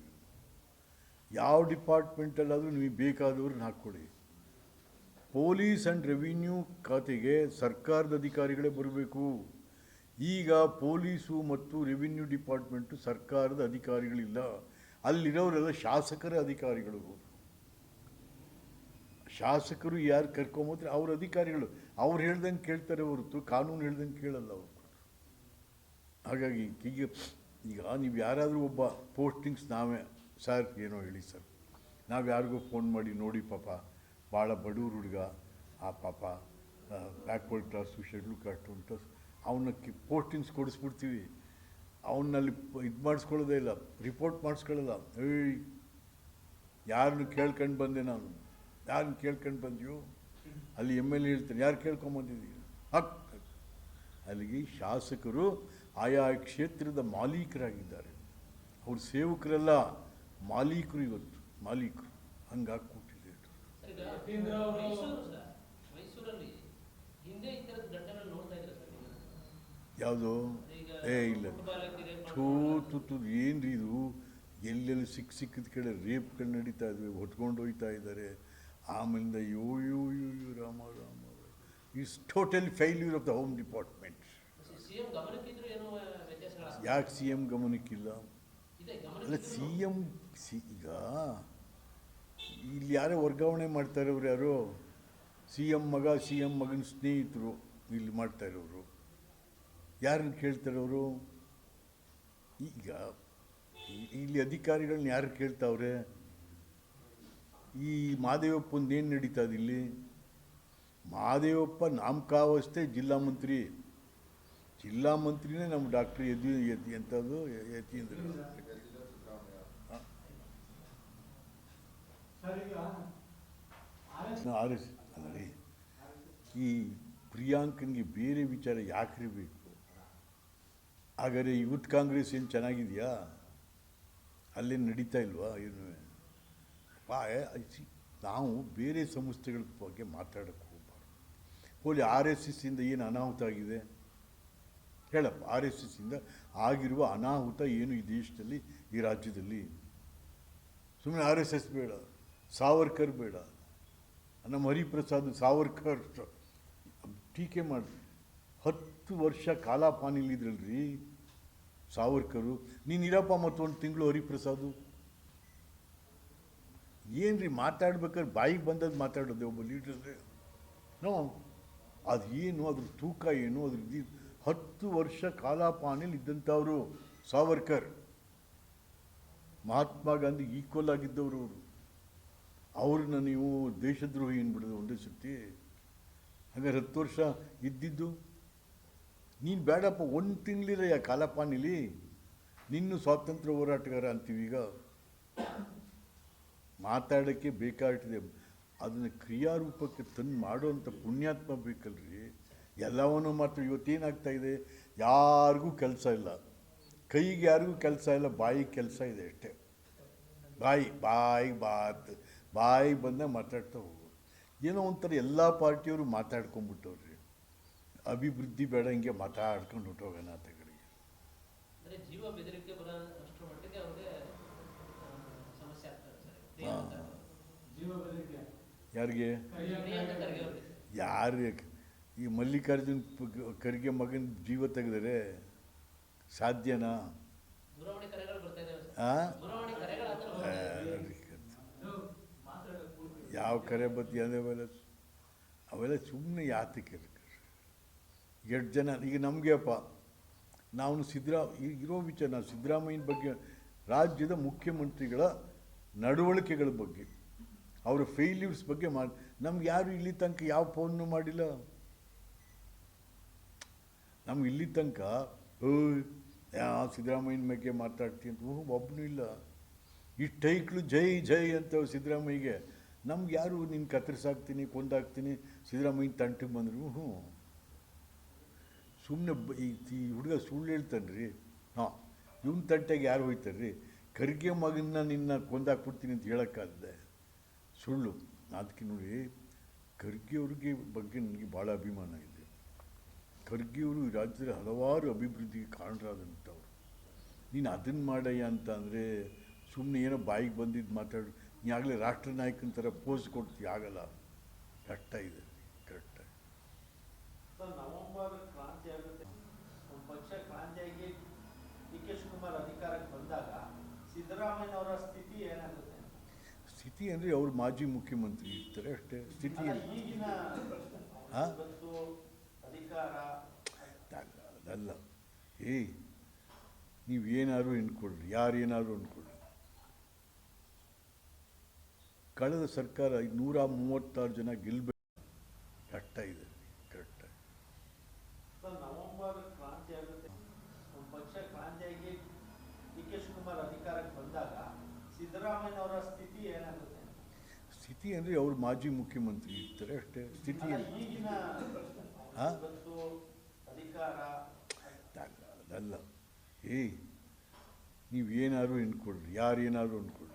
ಯಾವ ಡಿಪಾರ್ಟ್ಮೆಂಟಲ್ಲಾದರೂ ನಿಮಗೆ ಬೇಕಾದವ್ರನ್ನ ಹಾಕ್ಕೊಡಿ. ಪೊಲೀಸ್ ಆ್ಯಂಡ್ ರೆವಿನ್ಯೂ ಖಾತೆಗೆ ಸರ್ಕಾರದ ಅಧಿಕಾರಿಗಳೇ ಬರಬೇಕು. ಈಗ ಪೊಲೀಸು ಮತ್ತು ರೆವಿನ್ಯೂ ಡಿಪಾರ್ಟ್ಮೆಂಟು ಸರ್ಕಾರದ ಅಧಿಕಾರಿಗಳಿಲ್ಲ. ಅಲ್ಲಿರೋರೆಲ್ಲ ಶಾಸಕರ ಅಧಿಕಾರಿಗಳು. ಶಾಸಕರು ಯಾರು ಕರ್ಕೊಂಬೋದ್ರೆ ಅವ್ರ ಅಧಿಕಾರಿಗಳು. ಅವ್ರು ಹೇಳ್ದಂಗೆ ಕೇಳ್ತಾರೆ ಹೊರತು ಕಾನೂನು ಹೇಳ್ದಂಗೆ ಕೇಳಲ್ಲ ಅವರು. ಹಾಗಾಗಿ ಈಗ ಈಗ ನೀವು ಯಾರಾದರೂ ಒಬ್ಬ ಪೋಸ್ಟಿಂಗ್ಸ್ ನಾವೇ, ಸರ್, ಏನೋ ಹೇಳಿ ಸರ್. ನಾವು ಯಾರಿಗೂ ಫೋನ್ ಮಾಡಿ ನೋಡಿ ಪಾಪ ಭಾಳ ಬಡವ್ರ ಹುಡುಗ, ಆ ಪಾಪ ಬ್ಯಾಕ್ವರ್ಡ್ ಕ್ಲಾಸು ಶೆಡ್ಯೂಲ್ ಕಾಸ್ಟು ಅಂತ ಅವನ್ನ ಪೋಸ್ಟಿಂಗ್ಸ್ ಕೊಡಿಸ್ಬಿಡ್ತೀವಿ. ಅವನ್ನಲ್ಲಿ ಇದು ಮಾಡಿಸ್ಕೊಳ್ಳೋದೇ ಇಲ್ಲ ರಿಪೋರ್ಟ್ ಮಾಡಿಸ್ಕೊಳ್ಳೋಲ್ಲ. ಏಯ್, ಯಾರನ್ನು ಕೇಳ್ಕೊಂಡು ಬಂದೆ ನಾನು? ಯಾರನ್ನು ಕೇಳ್ಕೊಂಡು ಬಂದ್ಯೋ? ಅಲ್ಲಿ ಎಂ ಎಲ್ ಎ ಹೇಳ್ತಾರೆ ಯಾರು ಕೇಳ್ಕೊಂಬಂದಿದ್ದೀವಿ ಹಕ್ ಅಲ್ಲಿಗೆ ಶಾಸಕರು ಆಯಾ ಕ್ಷೇತ್ರದ ಮಾಲೀಕರಾಗಿದ್ದಾರೆ. ಅವ್ರ ಸೇವಕರೆಲ್ಲ ಮಾಲೀಕರು ಇವತ್ತು, ಮಾಲೀಕರು. ಹಂಗಾಗಿ ಕೂತಿದೆ ಸರ್, ಈಗ ಯತೀಂದ್ರ ಅವರು- ಮೈಸೂರು ಸರ್ ಮೈಸೂರಲ್ಲಿ ಹಿಂದೆ ಈ ಥರದ ಘಟನೆಗಳು ನೋಡ್ತಾ ಇದ್ರೆ ಸರ್ ನೀವು? ಯಾವುದು? ಏ ಇಲ್ಲ. ಥೂ ತು ತು ಏನ್ರಿ ಇದು? ಎಲ್ಲೆಲ್ಲಿ ಸಿಕ್ಕ ಸಿಕ್ಕಿದ ಕಡೆ ರೇಪ್ಗಳು ನಡೀತಾ ಇದ್ವಿ ಹೊತ್ಕೊಂಡು ಹೋಗ್ತಾ ಇದ್ದಾರೆ. ಆಮೇಲಿಂದ ಯೋ ಯೋ ಯೋ ಯೋ Rama Rama is total failure of the home department ಏನು ಯಾಕೆ ಸಿ ಎಂ ಗಮನಕ್ಕಿಲ್ಲ? ಅಲ್ಲ ಸಿ ಎಂ ಸಿ ಈಗ ಇಲ್ಲಿ ಯಾರೇ ವರ್ಗಾವಣೆ ಮಾಡ್ತಾರೆ ಇರೋರು ಯಾರು? ಸಿ ಎಂ ಮಗ ಸಿ ಎಂ ಮಗನ ಸ್ನೇಹಿತರು ಇಲ್ಲಿ ಮಾಡ್ತಾ ಇರೋರು ಯಾರನ್ನು ಕೇಳ್ತಾರವರು? ಈಗ ಇಲ್ಲಿ ಅಧಿಕಾರಿಗಳನ್ನ ಯಾರು ಕೇಳ್ತಾವ್ರೆ? ಈ ಮಾದೇವಪ್ಪಂದು ಏನು ನಡೀತಾ ಇದೆ ಇಲ್ಲಿ? ಮಾದೇವಪ್ಪ ನಾಮಕಾವಸ್ಥೆ ಜಿಲ್ಲಾ ಮಂತ್ರಿ. ಜಿಲ್ಲಾ ಮಂತ್ರಿನೇ ನಮ್ಮ ಡಾಕ್ಟ್ರ್ ಯದಿ ಯತಿ ಎಂಥದ್ದು Yathindra. R S R S. ಅಲ್ಲ ರೀ ಈ ಪ್ರಿಯಾಂಕನ್ಗೆ ಬೇರೆ ವಿಚಾರ ಯಾಕ್ರಿ ಬೇಕು? ಹಾಗಾದ್ರೆ ಯೂತ್ ಕಾಂಗ್ರೆಸ್ ಏನು ಚೆನ್ನಾಗಿದೆಯಾ? ಅಲ್ಲಿ ನಡೀತಾ ಇಲ್ವಾ? ಏನು? ನಾವು ಬೇರೆ ಸಂಸ್ಥೆಗಳ ಬಗ್ಗೆ ಮಾತಾಡೋಕ್ಕೆ ಹೋಗ್ಬಾರ್ದು. ಹೋಲಿ ಆರ್ ಎಸ್ ಎಸ್ಸಿಂದ ಏನು ಅನಾಹುತ ಆಗಿದೆ? ಹೇಳಪ್ಪ, ಆರ್ ಎಸ್ ಎಸ್ಸಿಂದ ಆಗಿರುವ ಅನಾಹುತ ಏನು ಈ ದೇಶದಲ್ಲಿ, ಈ ರಾಜ್ಯದಲ್ಲಿ? ಸುಮ್ಮನೆ ಆರ್ ಎಸ್ ಎಸ್ ಬೇಡ, ಸಾವರ್ಕರ್ ಬೇಡ. ನಮ್ಮ ಹರಿಪ್ರಸಾದ್ ಸಾವರ್ಕರ್ ಟೀಕೆ ಮಾಡಿ ಹತ್ತು ವರ್ಷ ಕಾಲಾಪಾನಿಲಿದ್ರಲ್ರಿ? ಸಾವರ್ಕರು, ನೀನು ಇರಪ್ಪ ಮತ್ತೊಂದು ತಿಂಗಳು ಹರಿಪ್ರಸಾದು. ಏನ್ರಿ ಮಾತಾಡ್ಬೇಕಾದ್ರೆ ಬಾಯಿಗೆ ಬಂದದ್ದು ಮಾತಾಡೋದು ಒಬ್ಬ ಲೀಡರ್ ನೋ, ಅದು ಏನು, ಅದ್ರ ತೂಕ ಏನು, ಅದ್ರ ಹತ್ತು ವರ್ಷ ಕಾಲಾಪಾನಿಲ್ ಇದ್ದಂಥವರು ಸಾವರ್ಕರ್. ಮಹಾತ್ಮ ಗಾಂಧಿ ಈಕ್ವಲ್ ಆಗಿದ್ದವರು ಅವರು. ಅವ್ರನ್ನ ನೀವು ದೇಶದ್ರೋಹಿ ಏನ್ಬಿಡೋದು ಒಂದೇ ಸತಿ ಹಾಗಾದ್ರೆ ಹತ್ತು ವರ್ಷ ಇದ್ದಿದ್ದು? ನೀನು ಬೇಡಪ್ಪ, ಒಂದು ತಿಂಗ್ಳಿದ್ರೆ ಯಾ ಕಾಲಪ್ಪ ನಿಲಿ ನಿನ್ನ ಸ್ವಾತಂತ್ರ್ಯ ಹೋರಾಟಗಾರ ಅಂತೀವಿ ಈಗ. ಮಾತಾಡೋಕ್ಕೆ ಬೇಕಾಗ್ತದೆ. ಅದನ್ನು ಕ್ರಿಯಾರೂಪಕ್ಕೆ ತಂದು ಮಾಡುವಂಥ ಪುಣ್ಯಾತ್ಮ ಬೇಕಲ್ರಿ. ಎಲ್ಲವನ್ನೂ ಮಾತ್ರ ಇವತ್ತೇನಾಗ್ತಾ ಇದೆ? ಯಾರಿಗೂ ಕೆಲಸ ಇಲ್ಲ. ಕೈಗೆ ಯಾರಿಗೂ ಕೆಲಸ ಇಲ್ಲ, ಬಾಯಿಗೆ ಕೆಲಸ ಇದೆ ಅಷ್ಟೇ. ಬಾಯಿ ಬಾಯಿ ಬಾತ್ ಬಾಯಿಗೆ ಬಂದಾಗ ಮಾತಾಡ್ತಾ ಹೋಗು. ಏನೋ ಒಂಥರ ಎಲ್ಲ ಪಾರ್ಟಿಯವರು ಮಾತಾಡ್ಕೊಂಡ್ಬಿಟ್ಟವ್ರಿ. ಅಭಿವೃದ್ಧಿ ಬೇಡ ಹಿಂಗೆ ಮಾತಾಡ್ಕೊಂಡು ಆಡ್ಕೊಂಡು ಹುಟ್ಟೋಗೋಣ ಬೆದರಿಕೆ ಯಾರಿಗೆ? ಯಾರು ಈ ಮಲ್ಲಿಕಾರ್ಜುನ್ ಖರ್ಗೆ ಮಗನ ಜೀವ ತೆಗೆದರೆ ಸಾಧ್ಯನಾ? ಯಾವ ಕರೆ ಬತ್ತಿ ಅವೆಲ್ಲ ಅವೆಲ್ಲ ಸುಮ್ಮನೆ ಯಾತಕ್ಕೆ ಎಷ್ಟು ಜನ, ಈಗ ನಮಗೆ ಅಪ್ಪ, ನಾವು ಸಿದ್ದರಾ ಇರೋ ವಿಚಾರ, ನಾವು ಸಿದ್ದರಾಮಯ್ಯನ ಬಗ್ಗೆ, ರಾಜ್ಯದ ಮುಖ್ಯಮಂತ್ರಿಗಳ ನಡವಳಿಕೆಗಳ ಬಗ್ಗೆ, ಅವರ ಫೇಲ್ಯೂರ್ಸ್ ಬಗ್ಗೆ ಮಾಡಿ, ನಮ್ಗೆ ಯಾರು ಇಲ್ಲಿ ತನಕ ಯಾವ ಫೋನ್ನು ಮಾಡಿಲ್ಲ. ನಮ್ಗೆ ಇಲ್ಲಿ ತನಕ ಸಿದ್ದರಾಮಯ್ಯನ ಬಗ್ಗೆ ಮಾತಾಡ್ತೀನಿ ಅಂತ ಒಬ್ಬನೂ ಇಲ್ಲ. ಈ ಟೈಕ್ಳು ಜೈ ಜೈ ಅಂತ ಸಿದ್ದರಾಮಯ್ಯಗೆ ನಮ್ಗೆ ಯಾರು ನಿನ್ನ ಕತ್ತರಿಸಾಕ್ತೀನಿ, ಕೊಂದಾಕ್ತೀನಿ ಸಿದ್ದರಾಮಯ್ಯನ ತಂಟಿಗೆ ಬಂದರು ಹ್ಞೂ ಸುಮ್ಮನೆ ಈ ಹುಡುಗ ಸುಳ್ಳು ಹೇಳ್ತಾನೆ ರೀ ಹಾಂ, ಇವನ ತಂಟೆಗೆ ಯಾರು ಹೋಯ್ತಾರೆ ರೀ ಖರ್ಗೆ ಮಗನ್ನ ನಿನ್ನ ಕೊಂದಾಕ್ಬಿಡ್ತೀನಿ ಅಂತ ಹೇಳೋಕ್ಕಾಗದೆ. ಸುಳ್ಳು. ಅದಕ್ಕೆ ನೋಡಿ ಖರ್ಗೆಯವ್ರಿಗೆ ಬಗ್ಗೆ ನನಗೆ ಭಾಳ ಅಭಿಮಾನ ಇದೆ. ಖರ್ಗೆಯವರು ಈ ರಾಜ್ಯದ ಹಲವಾರು ಅಭಿವೃದ್ಧಿಗೆ ಕಾರಣರಾದಂಥವ್ರು. ನೀನು ಅದನ್ನು ಮಾಡಯ್ಯ ಅಂತ ಅಂದರೆ ಸುಮ್ಮನೆ ಏನೋ ಬಾಯಿಗೆ ಬಂದಿದ್ದು ಮಾತಾಡು, ನೀ ಆಗಲೇ ರಾಷ್ಟ್ರ ನಾಯಕನ ಥರ ಪೋಸ್ ಕೊಡ್ತೀವಿ ಆಗಲ್ಲ. ಕಷ್ಟ ಇದೆ ಕರೆಕ್ಟಾಗಿ ಸರ್ ನವೆಂಬರ್ ಕ್ರಾಂತಿ ಆಗುತ್ತೆ ನಮ್ಮ ಪಕ್ಷ ಕ್ರಾಂತಿಯಾಗಿ ಡಿ ಕೆ ಶಿವಕುಮಾರ್ ಅಧಿಕಾರಕ್ಕೆ ಬಂದಾಗ ಸಿದ್ದರಾಮಯ್ಯನವರ ಸ್ಥಿತಿ ಏನಾಗುತ್ತೆ? ಸ್ಥಿತಿ ಅಂದರೆ ಅವ್ರು ಮಾಜಿ ಮುಖ್ಯಮಂತ್ರಿ ಇರ್ತಾರೆ ಅಷ್ಟೇ. ಸ್ಥಿತಿ ಹಾ? ಅಲ್ಲ ಅದಲ್ಲ ಏಯ್ ನೀವೇನಾದ್ರು ಅನ್ಕೊಳ್ರಿ ಯಾರೇನಾದ್ರು ಅನ್ಕೊಳ್ರಿ ಕಳೆದ ಸರ್ಕಾರ ನೂರ ಮೂವತ್ತಾರು ಜನ ಗೆಲ್ಬೇಕು. ಕಟ್ಟ ಇದೆ ಕರೆಕ್ಟಾಗಿ ಸರ್ ನವೆಂಬರ್ ಕ್ರಾಂತಿ ಆಗುತ್ತೆ ನಮ್ಮ ಪಕ್ಷ ಕ್ರಾಂತಿಯಾಗಿ ಡಿ ಕೆ ಶಿವಕುಮಾರ್ ಅಧಿಕಾರಕ್ಕೆ ಬಂದಾಗ ಸಿದ್ದರಾಮಯ್ಯನವರ ಸ್ಥಿತಿ ಏನಾಗುತ್ತೆ ಸ್ಥಿತಿ ಅಂದರೆ ಅವರು ಮಾಜಿ ಮುಖ್ಯಮಂತ್ರಿ ಇರ್ತಾರೆ ಅಷ್ಟೇ. ಸ್ಥಿತಿ ಅಲ್ಲ, ಏನು? ಈಗಿನ ಹಾ? ಇವತ್ತು ಅಧಿಕಾರ ಅಲ್ಲ ಅದಲ್ಲ ಏಯ್ ನೀವೇನಾದ್ರು ಅಂದ್ಕೊಳ್ಳಿ ಯಾರೇನಾದರೂ ಅಂದ್ಕೊಳ್ಳಿ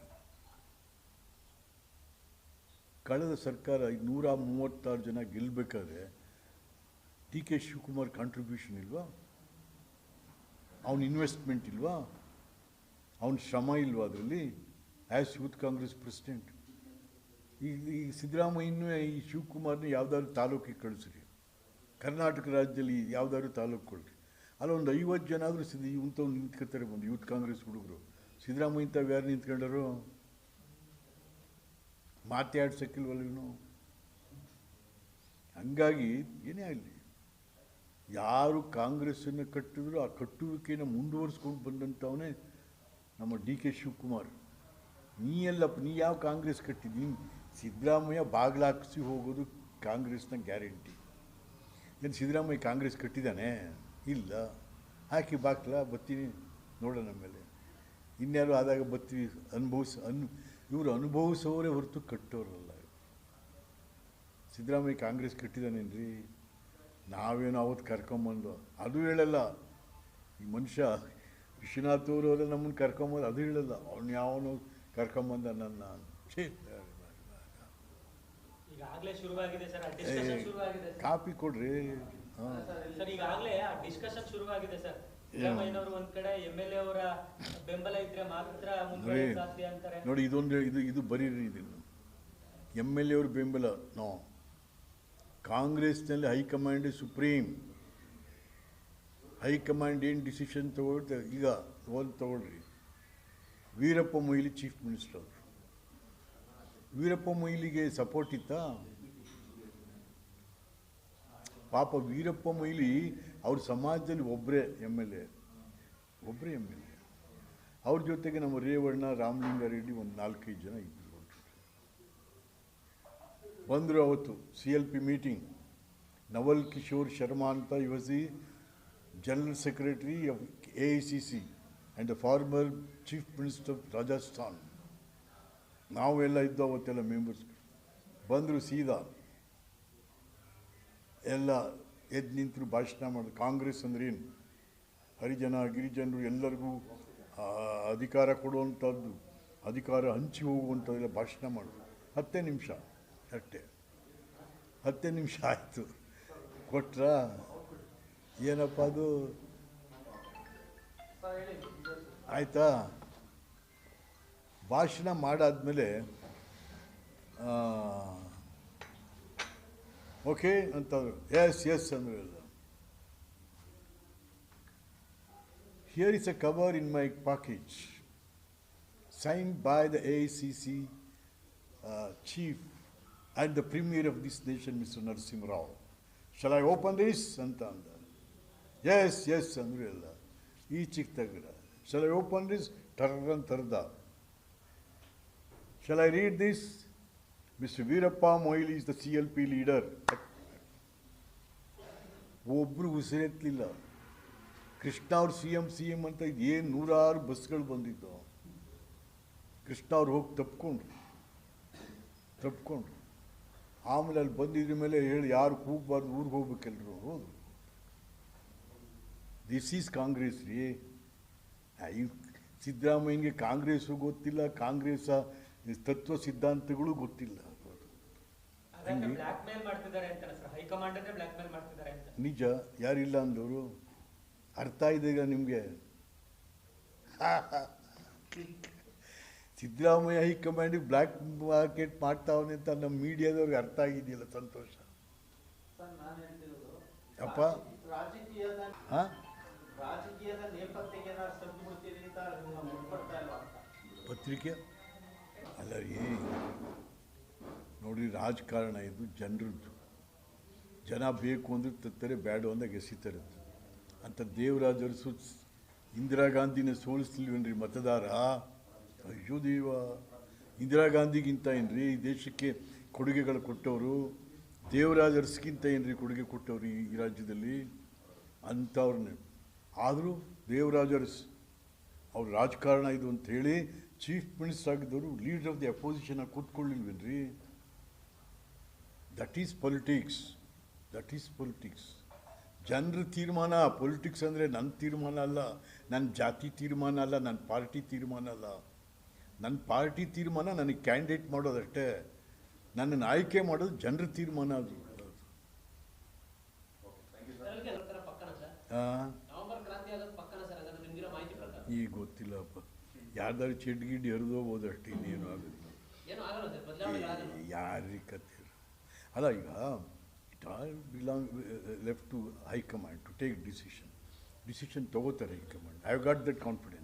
ಕಳೆದ ಸರ್ಕಾರ ನೂರ ಮೂವತ್ತಾರು ಜನ ಗೆಲ್ಲಬೇಕಾದ್ರೆ ಡಿ ಕೆ ಶಿವಕುಮಾರ್ ಕಾಂಟ್ರಿಬ್ಯೂಷನ್ ಇಲ್ವಾ? ಅವನ ಇನ್ವೆಸ್ಟ್ಮೆಂಟ್ ಇಲ್ವಾ? ಅವನ ಶ್ರಮ ಇಲ್ವಾ ಅದರಲ್ಲಿ? ಆ್ಯಸ್ ಯೂತ್ ಕಾಂಗ್ರೆಸ್ ಪ್ರೆಸಿಡೆಂಟ್ ಈ ಈ ಸಿದ್ದರಾಮಯ್ಯನ ಈ ಶಿವಕುಮಾರ್ನ ಯಾವುದಾದ್ರು ತಾಲೂಕಿಗೆ ಕಳಿಸ್ರಿ. ಕರ್ನಾಟಕ ರಾಜ್ಯದಲ್ಲಿ ಯಾವ್ದಾದ್ರು ಅಲ್ಲ ಅಲ್ಲೊಂದು ಐವತ್ತು ಜನ ಆದರೂ ಸಿದ್ಧ ಇಂಥವ್ರು ನಿಂತ್ಕೊತಾರೆ ಬಂದು, ಯೂತ್ ಕಾಂಗ್ರೆಸ್ ಹುಡುಗರು. ಸಿದ್ದರಾಮಯ್ಯ ತಾವು ಯಾರು ನಿಂತ್ಕೊಂಡರು? ಮಾತಾಡ್ಸಕ್ಕಿಲ್ವಲ್ಲ ಇವನು? ಹಂಗಾಗಿ ಏನೇ ಆಗಲಿ, ಯಾರು ಕಾಂಗ್ರೆಸ್ಸನ್ನು ಕಟ್ಟಿದ್ರು ಆ ಕಟ್ಟುವಿಕೆಯನ್ನು ಮುಂದುವರಿಸ್ಕೊಂಡು ಬಂದಂಥವನೇ ನಮ್ಮ ಡಿ ಕೆ ಶಿವಕುಮಾರ್. ನೀ ಎಲ್ಲಪ್ಪ ನೀ ಯಾವ ಕಾಂಗ್ರೆಸ್ ಕಟ್ಟಿದ್ದು? ಸಿದ್ದರಾಮಯ್ಯ ಬಾಗಿಲಾಕಿಸಿ ಹೋಗೋದು ಕಾಂಗ್ರೆಸ್ನ ಗ್ಯಾರಂಟಿ. ಏನು ಸಿದ್ದರಾಮಯ್ಯ ಕಾಂಗ್ರೆಸ್ ಕಟ್ಟಿದ್ದಾನೆ? ಇಲ್ಲ. ಹಾಕಿ ಬಾಕ್ಲ ಬತ್ತೀನಿ ನೋಡೋಣ ಮೇಲೆ ಇನ್ಯಾರು ಆದಾಗ ಬತ್ತೀವಿ ಅನುಭವಿಸ್, ಅನ್, ಇವರು ಅನುಭವಿಸೋರೇ ಹೊರತು ಕಟ್ಟೋರಲ್ಲ. ಸಿದ್ದರಾಮಯ್ಯ ಕಾಂಗ್ರೆಸ್ ಕಟ್ಟಿದ್ದಾನೇನ್ರಿ ನಾವೇನು ಅವತ್ತು ಕರ್ಕೊಂಬಂದು, ಅದು ಹೇಳಲ್ಲ. ಈ ಮನುಷ್ಯ ವಿಶ್ವನಾಥ್ ಅವರೆಲ್ಲ ನಮ್ಮನ್ನು ಕರ್ಕೊಂಬಂದು ಅದು ಹೇಳಲ್ಲ. ಅವನು ಯಾವನು ಕರ್ಕೊಂಬಂದ ನನ್ನ ಛೇ ಈಗಾಗಲೇ ಶುರುವಾಗಿದೆ ಸರ್ ಆ ಡಿಸ್ಕಷನ್ ಶುರುವಾಗಿದೆ ಸರ್. ಕಾಪಿ ಕೊಡ್ರಿ. ಈಗಾಗಲೇ ಡಿಸ್ಕಷನ್ ಶುರುವಾಗಿದೆ ಸರ್. ನೋಡಿ ಇದೊಂದು ಇದು ಇದು ಬರೀರಿ ಇದನ್ನು ಎಂ ಎಲ್ ಎ ಅವ್ರ ಬೆಂಬಲ ನೋ. ಕಾಂಗ್ರೆಸ್ನಲ್ಲಿ high command supreme. High command ಏನು ಡಿಸಿಷನ್ ತಗೊಳ್ತೇವೆ ಈಗ ಒಂದು ತಗೊಳ್ರಿ. ವೀರಪ್ಪ ಮೊಯ್ಲಿ ಚೀಫ್ ಮಿನಿಸ್ಟರ್ ವೀರಪ್ಪ ಮೊಯ್ಲಿಗೆ ಸಪೋರ್ಟ್ ಇತ್ತಾ? ಪಾಪ ವೀರಪ್ಪ ಮೊಯ್ಲಿ ಅವ್ರ ಸಮಾಜದಲ್ಲಿ ಒಬ್ಬರೇ ಎಂ ಎಲ್ ಎ. ಒಬ್ಬರೇ ಎಂ ಎಲ್ ಎ. ಅವ್ರ ಜೊತೆಗೆ ನಮ್ಮ ರೇವಣ್ಣ, ರಾಮಲಿಂಗಾರೆಡ್ಡಿ ಒಂದು ನಾಲ್ಕೈದು ಜನ ಇದ್ದರು ಬಂದರು ಅವತ್ತು C L P meeting Naval Kishore Sharma ಅಂತ ಯುವಸಿ general secretary of A I C C and the former chief minister of Rajasthan ನಾವೆಲ್ಲ ಇದ್ದ ಅವತ್ತೆಲ್ಲ ಮೆಂಬರ್ಸ್ ಬಂದರು ಸೀದಾ. ಎಲ್ಲ ಎದ್ದು ನಿಂತರು ಭಾಷಣ ಮಾಡಿದ್ರು ಕಾಂಗ್ರೆಸ್ ಅಂದ್ರೆ ಏನು? ಹರಿಜನ, ಗಿರಿಜನರು ಎಲ್ಲರಿಗೂ ಅಧಿಕಾರ ಕೊಡುವಂಥದ್ದು ಅಧಿಕಾರ ಹಂಚಿ ಹೋಗುವಂಥದ್ದೆಲ್ಲ ಭಾಷಣ ಮಾಡಿದ್ರು ಹತ್ತೇ ನಿಮಿಷ ಅಷ್ಟೇ ಹತ್ತೇ ನಿಮಿಷ ಆಯಿತು. ಕೊಟ್ರ? ಏನಪ್ಪ ಅದು? ಆಯಿತಾ? ಭಾಷಣ ಮಾಡಾದ್ಮೇಲೆ ಓಕೆ ಅಂತಂದ್ರು ಎಸ್ ಎಸ್ ಅಂದರು ಎಲ್ಲ here is a cover in my package signed by the AICC uh, chief and the premier of this nation, Mr. Narasimha Rao. Shall I open this? ಅಂತ ಅಂದ ಎಸ್ ಎಸ್ ಅಂದ್ರು ಎಲ್ಲ ಈ ಚಿಕ್ಕ ತಗಡ ಶಲ್ ಐ ಓಪನ್ ದಿಸ್ ಟರ್ರನ್ ತರ್ದ shall I read this Mr. Veerappa Moil is L P leader ಒಬ್ರು ಉಸಿರೆತ್ತಲಿಲ್ಲ. ಕೃಷ್ಣ ಅವ್ರು ಸಿ ಎಂ ಸಿ ಎಂ ಅಂತ ಏನು ನೂರಾರು ಬಸ್ಗಳು ಬಂದಿದ್ದು. ಕೃಷ್ಣ ಅವ್ರು ಹೋಗಿ ತಪ್ಕೊಂಡ್ರು. ತಪ್ಕೊಂಡ್ರು. ಆಮೇಲೆ ಅಲ್ಲಿ ಬಂದಿದ್ರ ಮೇಲೆ ಹೇಳಿ, ಯಾರು ಕೂಗಬಾರ್ದು, ಊರಿಗೆ ಹೋಗ್ಬೇಕೆಲ್ರು? ಹೋದ್ರು. ದಿಸ್ ಈಸ್ ಕಾಂಗ್ರೆಸ್ ರೀ. ಸಿದ್ದರಾಮಯ್ಯಂಗೆ ಕಾಂಗ್ರೆಸ್ಸು ಗೊತ್ತಿಲ್ಲ. ಕಾಂಗ್ರೆಸ್ ತತ್ವ ಸಿದ್ಧಾಂತಗಳು ಗೊತ್ತಿಲ್ಲ ಅದಕ್ಕೆ ಬ್ಲಾಕ್ ಮಾಡ್ತಿದ್ದಾರೆ ಅಂತಾರೆ ಸರ್ ಹೈಕಮಾಂಡ್ ಅಂದ್ರೆ ಬ್ಲಾಕ್ ಮಾಡ್ತಿದ್ದಾರೆ ಅಂತ. ನಿಜ ಯಾರಿಲ್ಲ ಅಂದವರು? ಅರ್ಥ ಇದೆ ಈಗ ನಿಮಗೆ? ಸಿದ್ದರಾಮಯ್ಯ ಹೈಕಮಾಂಡಿಗೆ ಬ್ಲ್ಯಾಕ್ ಮಾರ್ಕೆಟ್ ಮಾಡ್ತಾವನೆ ಅಂತ ನಮ್ಮ ಮೀಡಿಯಾದವ್ರಿಗೆ ಅರ್ಥ ಆಗಿದೆಯಲ್ಲ ಸಂತೋಷ? ಸರ್ ನಾನು ಹೇಳ್ತಿರೋದು ಅಪ್ಪ. ರಾಜಕೀಯದ ಹಾಂ? ರಾಜಕೀಯದ ನೇಪಥ್ಯಕ್ಕೆ ಸದ್ದು ಬಿಡ್ತೀರಿ ಅಂತ ನಾವು ಮುಟ್ಪಡ್ತಾ ಇಲ್ವಾ? ಅಂತ ಪತ್ರಿಕೆ? ಅಲ್ಲ ರೀ ನೋಡಿ, ರಾಜಕಾರಣ ಇದು ಜನರದ್ದು. ಜನ ಬೇಕು ಅಂದ್ರೆ ತತ್ತರೆ ಬ್ಯಾಡು ಅಂದಾಗ ಎಸಿತಾರೆ ಅಂತ ದೇವರಾಜರು ಸೂಚ, ಇಂದಿರಾ ಗಾಂಧಿನ ಸೋಲಿಸ್ಲಿವೇನ್ರಿ ಮತದಾರ? ಅಯ್ಯೋ ದೇವ. ಇಂದಿರಾ ಗಾಂಧಿಗಿಂತ ಏನ್ರಿ ಈ ದೇಶಕ್ಕೆ ಕೊಡುಗೆಗಳು ಕೊಟ್ಟವರು? ದೇವರಾಜರ್ಸ್ಗಿಂತ ಏನ್ರಿ ಕೊಡುಗೆ ಕೊಟ್ಟವ್ರು ಈ ರಾಜ್ಯದಲ್ಲಿ? ಅಂಥವ್ರನ್ನ ಆದರೂ ದೇವರಾಜರ್ಸ್, ಅವ್ರ ರಾಜಕಾರಣ ಇದು ಅಂತ ಹೇಳಿ ಚೀಫ್ ಮಿನಿಸ್ಟರ್ ಆಗಿದ್ದವರು leader of the opposition ಕೂತ್ಕೊಳ್ಳಿಲ್ವೇನ್ರಿ? That is politics that is politics ಜನರ ತೀರ್ಮಾನ ಪೊಲಿಟಿಕ್ಸ್ ಅಂದರೆ ನನ್ನ ತೀರ್ಮಾನ ಅಲ್ಲ ನನ್ನ ಜಾತಿ ತೀರ್ಮಾನ ಅಲ್ಲ ನನ್ನ ಪಾರ್ಟಿ ತೀರ್ಮಾನ ಅಲ್ಲ. ನನ್ನ ಪಾರ್ಟಿ ತೀರ್ಮಾನ ನನಗೆ ಕ್ಯಾಂಡಿಡೇಟ್ ಮಾಡೋದಷ್ಟೇ. ನನ್ನನ್ನು ಆಯ್ಕೆ ಮಾಡೋದು ಜನರ ತೀರ್ಮಾನ ಅದು. ಈಗ ಗೊತ್ತಿಲ್ಲಪ್ಪ. ಯಾರ್ದಾರು ಚೆಡ್ಗಿಡ್ಡಿ ಹರಿದೋಗ್ಬೋದು ಅಷ್ಟೇ ಇನ್ನೇನು ಆಗುತ್ತೆ ಯಾರಿಗೆ ಕತೆ ಅಲ್ಲ ಈಗ it all belong left to high command to take decision decision ತಗೋತಾರೆ high command I have got that confidence